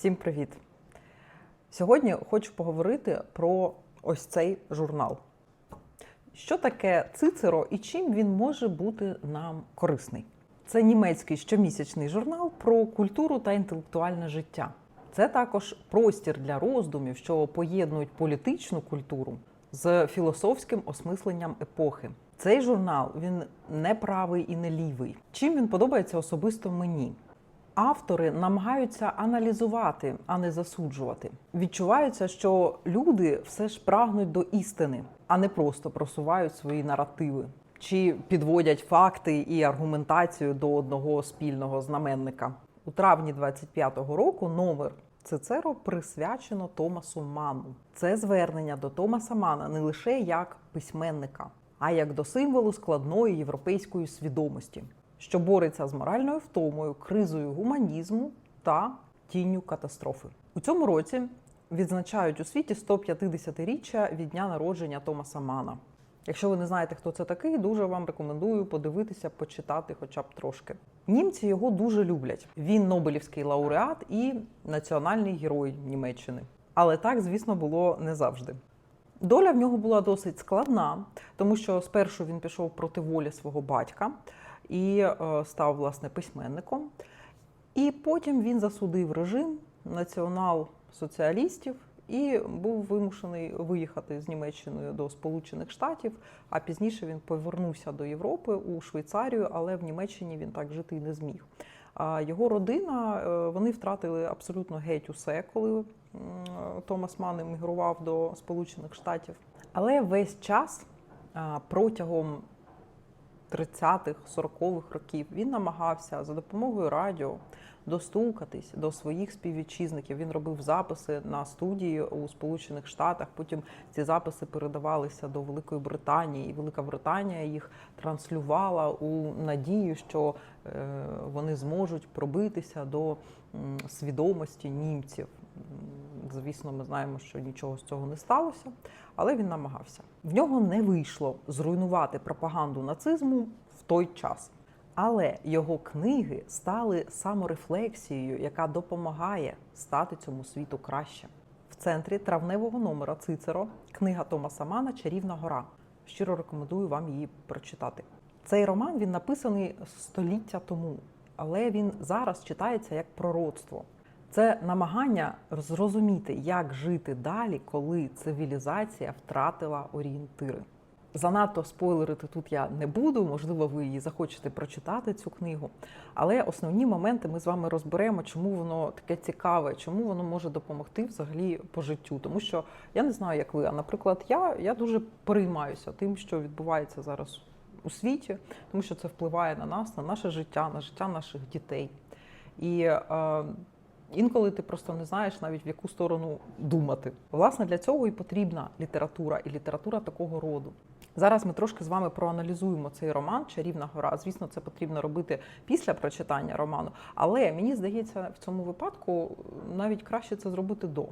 Всім привіт! Сьогодні хочу поговорити про ось цей журнал. Що таке Цицеро і чим він може бути нам корисний? Це німецький щомісячний журнал про культуру та інтелектуальне життя. Це також простір для роздумів, що поєднують політичну культуру з філософським осмисленням епохи. Цей журнал він не правий і не лівий. Чим він подобається особисто мені? Автори намагаються аналізувати, а не засуджувати. Відчувається, що люди все ж прагнуть до істини, а не просто просувають свої наративи чи підводять факти і аргументацію до одного спільного знаменника. У травні 25-го року номер Цицеро присвячено Томасу Ману. Це звернення до Томаса Мана не лише як письменника, а як до символу складної європейської свідомості що бореться з моральною втомою, кризою гуманізму та тінню катастрофи. У цьому році відзначають у світі 150-річчя від дня народження Томаса Мана. Якщо ви не знаєте, хто це такий, дуже вам рекомендую подивитися, почитати хоча б трошки. Німці його дуже люблять. Він Нобелівський лауреат і національний герой Німеччини. Але так, звісно, було не завжди. Доля в нього була досить складна, тому що спершу він пішов проти волі свого батька і е, став власне письменником. І потім він засудив режим націонал-соціалістів і був вимушений виїхати з Німеччини до Сполучених Штатів. А пізніше він повернувся до Європи у Швейцарію, але в Німеччині він так жити не зміг. А його родина е, вони втратили абсолютно геть усе, коли Томас Ман емігрував до Сполучених Штатів. Але весь час протягом 30-х, 40-х років він намагався за допомогою радіо достукатись до своїх співвітчизників. Він робив записи на студії у Сполучених Штатах. Потім ці записи передавалися до Великої Британії, і Велика Британія їх транслювала у надію, що е, вони зможуть пробитися до свідомості німців. Звісно, ми знаємо, що нічого з цього не сталося, але він намагався. В нього не вийшло зруйнувати пропаганду нацизму в той час. Але його книги стали саморефлексією, яка допомагає стати цьому світу краще. В центрі травневого номера Цицеро книга Томаса Мана Чарівна гора. Щиро рекомендую вам її прочитати. Цей роман він написаний століття тому, але він зараз читається як пророцтво. Це намагання зрозуміти, як жити далі, коли цивілізація втратила орієнтири. Занадто спойлерити тут я не буду, можливо, ви її захочете прочитати цю книгу. Але основні моменти ми з вами розберемо, чому воно таке цікаве, чому воно може допомогти взагалі по життю. Тому що я не знаю, як ви, а наприклад, я я дуже переймаюся тим, що відбувається зараз у світі, тому що це впливає на нас, на наше життя, на життя наших дітей. І е, Інколи ти просто не знаєш навіть в яку сторону думати. Власне, для цього і потрібна література, і література такого роду. Зараз ми трошки з вами проаналізуємо цей роман Чарівна гора. Звісно, це потрібно робити після прочитання роману, але мені здається, в цьому випадку навіть краще це зробити до.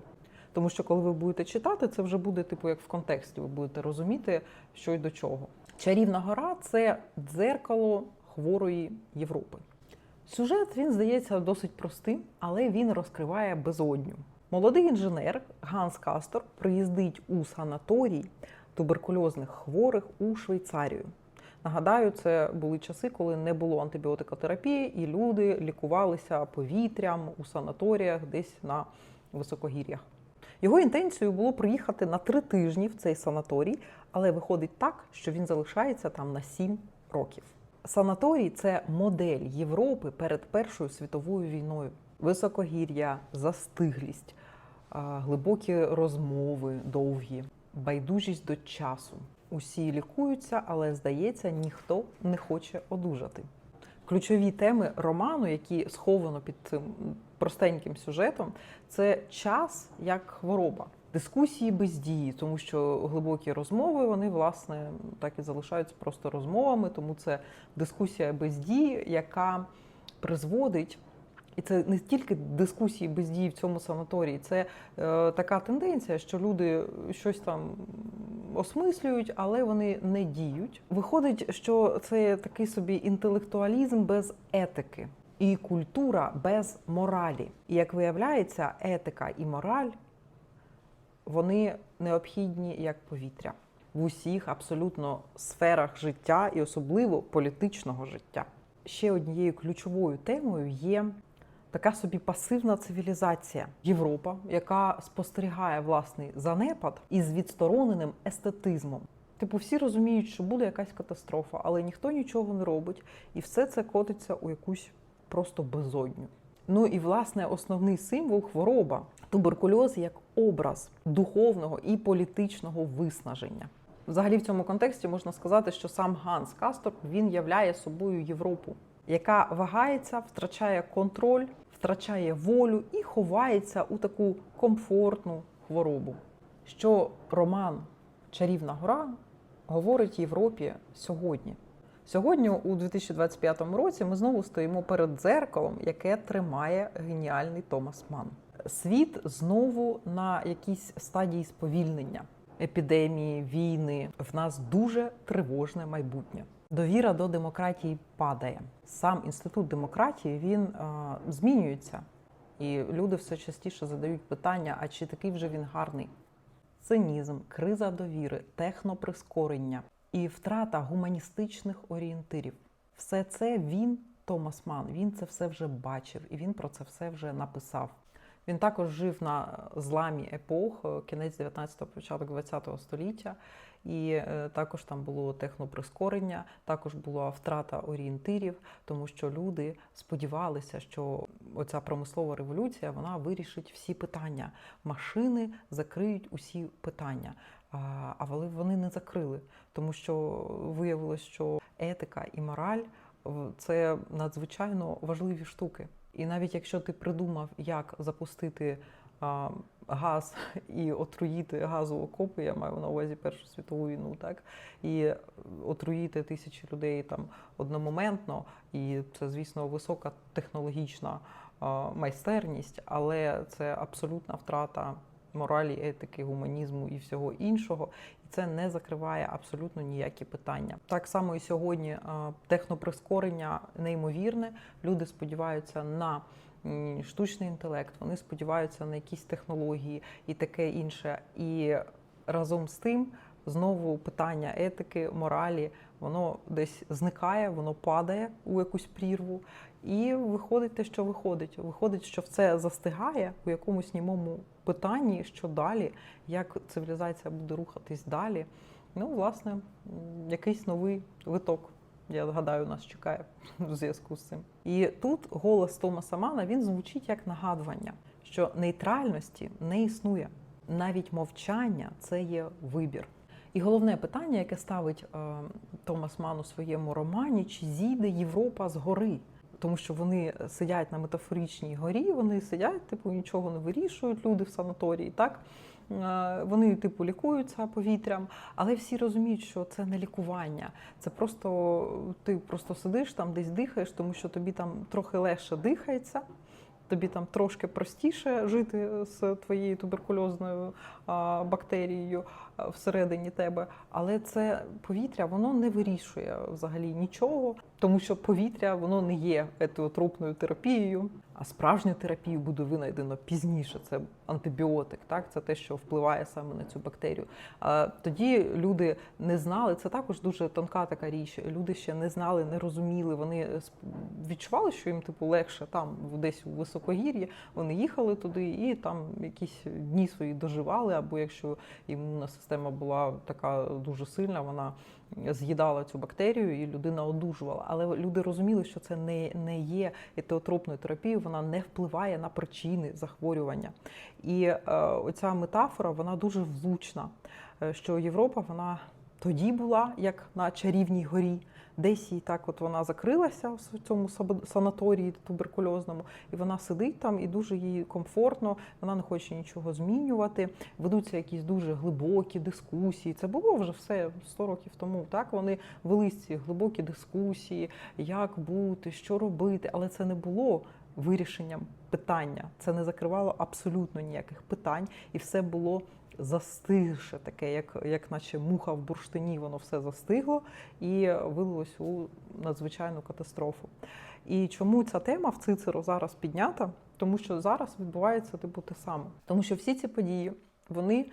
Тому що, коли ви будете читати, це вже буде типу як в контексті. Ви будете розуміти, що й до чого. Чарівна гора це дзеркало хворої Європи. Сюжет він здається досить простим, але він розкриває безодню. Молодий інженер Ганс Кастор приїздить у санаторій туберкульозних хворих у Швейцарію. Нагадаю, це були часи, коли не було антибіотикотерапії, і люди лікувалися повітрям у санаторіях десь на високогір'ях. Його інтенцією було приїхати на три тижні в цей санаторій, але виходить так, що він залишається там на сім років. Санаторій це модель Європи перед Першою світовою війною. Високогір'я, застиглість, глибокі розмови довгі, байдужість до часу. Усі лікуються, але здається, ніхто не хоче одужати. Ключові теми роману, які сховано під цим простеньким сюжетом, це час як хвороба дискусії без дії, тому що глибокі розмови вони власне так і залишаються просто розмовами, тому це дискусія без дії, яка призводить. І це не тільки дискусії без дії в цьому санаторії, це е, така тенденція, що люди щось там осмислюють, але вони не діють. Виходить, що це такий собі інтелектуалізм без етики. і культура без моралі. І як виявляється, етика і мораль вони необхідні як повітря в усіх абсолютно сферах життя і особливо політичного життя. Ще однією ключовою темою є така собі пасивна цивілізація Європа, яка спостерігає власний занепад із відстороненим естетизмом. Типу, всі розуміють, що буде якась катастрофа, але ніхто нічого не робить, і все це котиться у якусь просто безодню. Ну і власне основний символ хвороба туберкульоз як образ духовного і політичного виснаження. Взагалі, в цьому контексті можна сказати, що сам Ганс Кастор він являє собою Європу, яка вагається, втрачає контроль, втрачає волю і ховається у таку комфортну хворобу. Що роман Чарівна гора говорить Європі сьогодні. Сьогодні, у 2025 році, ми знову стоїмо перед дзеркалом, яке тримає геніальний Томас Ман. Світ знову на якійсь стадії сповільнення, епідемії, війни. В нас дуже тривожне майбутнє. Довіра до демократії падає. Сам інститут демократії він е, змінюється, і люди все частіше задають питання: а чи такий вже він гарний? Цинізм, криза довіри, техноприскорення і втрата гуманістичних орієнтирів. Все це він, Томас Ман, він це все вже бачив і він про це все вже написав. Він також жив на зламі епох, е, кінець 19-го, початок 20-го століття, і е, також там було техноприскорення, також була втрата орієнтирів, тому що люди сподівалися, що оця промислова революція вона вирішить всі питання. Машини закриють усі питання. А, вони не закрили, тому що виявилось, що етика і мораль це надзвичайно важливі штуки. І навіть якщо ти придумав, як запустити а, газ і отруїти газову окопи, я маю на увазі Першу світову війну, так і отруїти тисячі людей там одномоментно, і це, звісно, висока технологічна а, майстерність, але це абсолютна втрата моралі, етики, гуманізму і всього іншого. І це не закриває абсолютно ніякі питання. Так само і сьогодні техноприскорення неймовірне. Люди сподіваються на штучний інтелект, вони сподіваються на якісь технології і таке інше. І разом з тим знову питання етики, моралі, воно десь зникає, воно падає у якусь прірву. І виходить те, що виходить. Виходить, що все застигає у якомусь німому питанні, що далі, як цивілізація буде рухатись далі. Ну, власне, якийсь новий виток, я гадаю, нас чекає в зв'язку з цим. І тут голос Томаса Мана він звучить як нагадування, що нейтральності не існує. Навіть мовчання це є вибір. І головне питання, яке ставить е, Томас Ман у своєму романі, чи зійде Європа з гори? Тому що вони сидять на метафоричній горі, вони сидять, типу, нічого не вирішують, люди в санаторії, так? Е, Вони, типу, лікуються повітрям, але всі розуміють, що це не лікування. Це просто ти просто сидиш там, десь дихаєш, тому що тобі там трохи легше дихається. Тобі там трошки простіше жити з твоєю туберкульозною бактерією всередині тебе, але це повітря воно не вирішує взагалі нічого, тому що повітря воно не є етиотропною терапією. А справжню терапію буде винайдено пізніше. Це антибіотик, так це те, що впливає саме на цю бактерію. А тоді люди не знали. Це також дуже тонка така річ. Люди ще не знали, не розуміли. Вони відчували, що їм типу легше там, десь у високогір'ї. Вони їхали туди і там якісь дні свої доживали. Або якщо імунна система була така дуже сильна, вона з'їдала цю бактерію і людина одужувала. Але люди розуміли, що це не, не є етеотропною терапією, вона не впливає на причини захворювання. І е, оця метафора вона дуже влучна, е, що Європа вона тоді була як на чарівній горі. Десь їй так, от вона закрилася в цьому санаторії туберкульозному, і вона сидить там, і дуже їй комфортно, вона не хоче нічого змінювати. Ведуться якісь дуже глибокі дискусії. Це було вже все 100 років тому. Так вони вели ці глибокі дискусії, як бути, що робити, але це не було вирішенням питання. Це не закривало абсолютно ніяких питань, і все було застигше, таке, як, як наче муха в бурштині, воно все застигло і вилилось у надзвичайну катастрофу. І чому ця тема в Цицеро зараз піднята? Тому що зараз відбувається типу те саме. Тому що всі ці події вони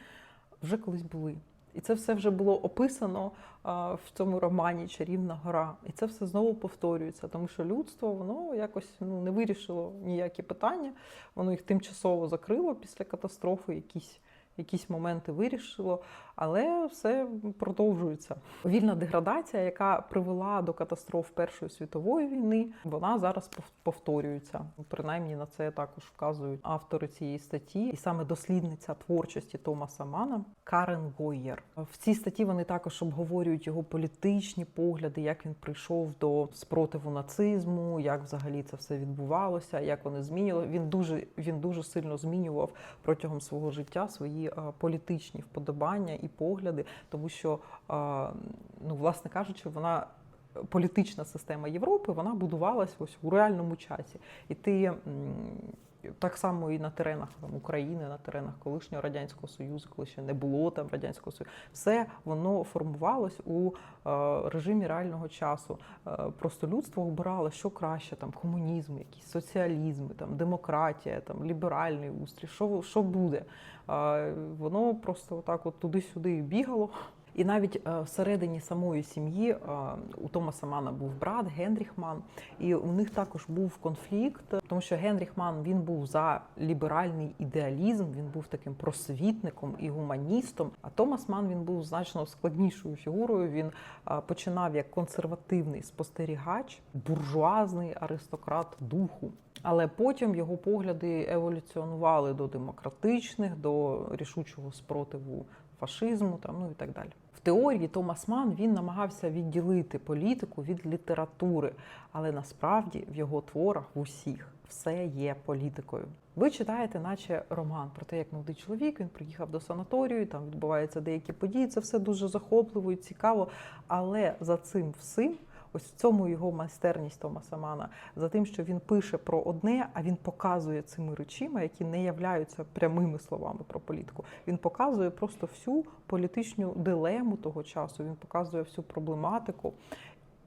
вже колись були. І це все вже було описано а, в цьому романі Чарівна гора. І це все знову повторюється, тому що людство воно якось ну, не вирішило ніякі питання, воно їх тимчасово закрило після катастрофи, якісь, якісь моменти вирішило, але все продовжується. Вільна деградація, яка привела до катастроф Першої світової війни, вона зараз повторюється. Принаймні на це також вказують автори цієї статті, і саме дослідниця творчості Томаса Мана Карен Гойєр. В цій статті вони також обговорюють його політичні погляди, як він прийшов до спротиву нацизму, як взагалі це все відбувалося, як вони змінювали. Він дуже він дуже сильно змінював протягом свого життя свої е, політичні вподобання і погляди, тому що, е, ну, власне кажучи, вона. Політична система Європи вона будувалась ось у реальному часі, і ти так само і на теренах там, України, на теренах колишнього радянського союзу, коли ще не було там радянського союзу, все воно формувалось у е, режимі реального часу. Е, просто людство обирало, що краще, там комунізм, якийсь соціалізм, там демократія, там ліберальний устрій, що, що буде. Е, воно просто отак от туди-сюди бігало. І навіть е, всередині самої сім'ї е, у Томаса Мана був брат Генріх Ман, і у них також був конфлікт, тому що Генріх Ман він був за ліберальний ідеалізм, він був таким просвітником і гуманістом. А Томас Ман він був значно складнішою фігурою. Він е, починав як консервативний спостерігач, буржуазний аристократ духу. Але потім його погляди еволюціонували до демократичних, до рішучого спротиву фашизму, там ну і так далі. В теорії Томас Ман він намагався відділити політику від літератури, але насправді в його творах в усіх все є політикою. Ви читаєте, наче роман про те, як молодий чоловік він приїхав до санаторію, там відбуваються деякі події. Це все дуже захопливо і цікаво. Але за цим всім. Ось в цьому його майстерність Томаса Мана за тим, що він пише про одне, а він показує цими речима, які не являються прямими словами про політику. Він показує просто всю політичну дилему того часу. Він показує всю проблематику.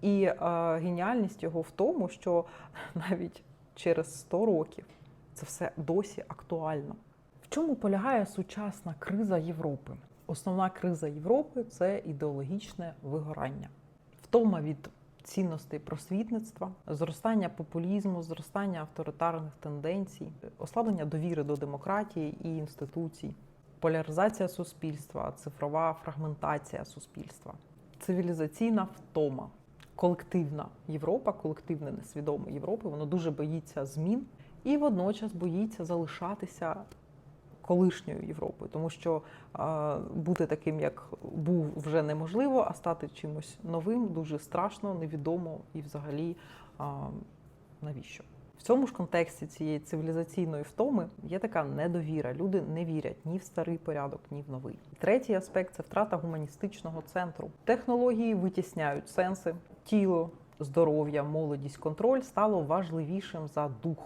І е, геніальність його в тому, що навіть через 100 років це все досі актуально. В чому полягає сучасна криза Європи? Основна криза Європи це ідеологічне вигорання, втома від цінностей просвітництва, зростання популізму, зростання авторитарних тенденцій, ослаблення довіри до демократії і інституцій, поляризація суспільства, цифрова фрагментація суспільства, цивілізаційна втома, колективна Європа, колективне несвідоме Європи, воно дуже боїться змін і водночас боїться залишатися колишньою Європою, тому що бути таким, як був, вже неможливо, а стати чимось новим дуже страшно, невідомо і взагалі навіщо. В цьому ж контексті цієї цивілізаційної втоми є така недовіра. Люди не вірять ні в старий порядок, ні в новий. Третій аспект це втрата гуманістичного центру. Технології витісняють сенси, тіло, здоров'я, молодість, контроль стало важливішим за дух.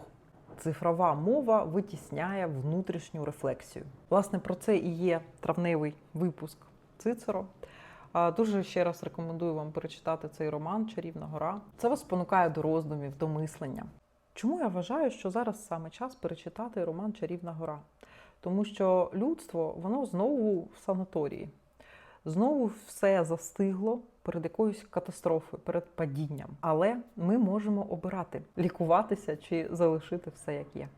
Цифрова мова витісняє внутрішню рефлексію. Власне, про це і є травневий випуск Цицеро. Дуже ще раз рекомендую вам перечитати цей роман Чарівна гора. Це вас спонукає до роздумів, до мислення. Чому я вважаю, що зараз саме час перечитати роман Чарівна гора? Тому що людство воно знову в санаторії, знову все застигло перед якоюсь катастрофою, перед падінням. Але ми можемо обирати лікуватися чи залишити все як є.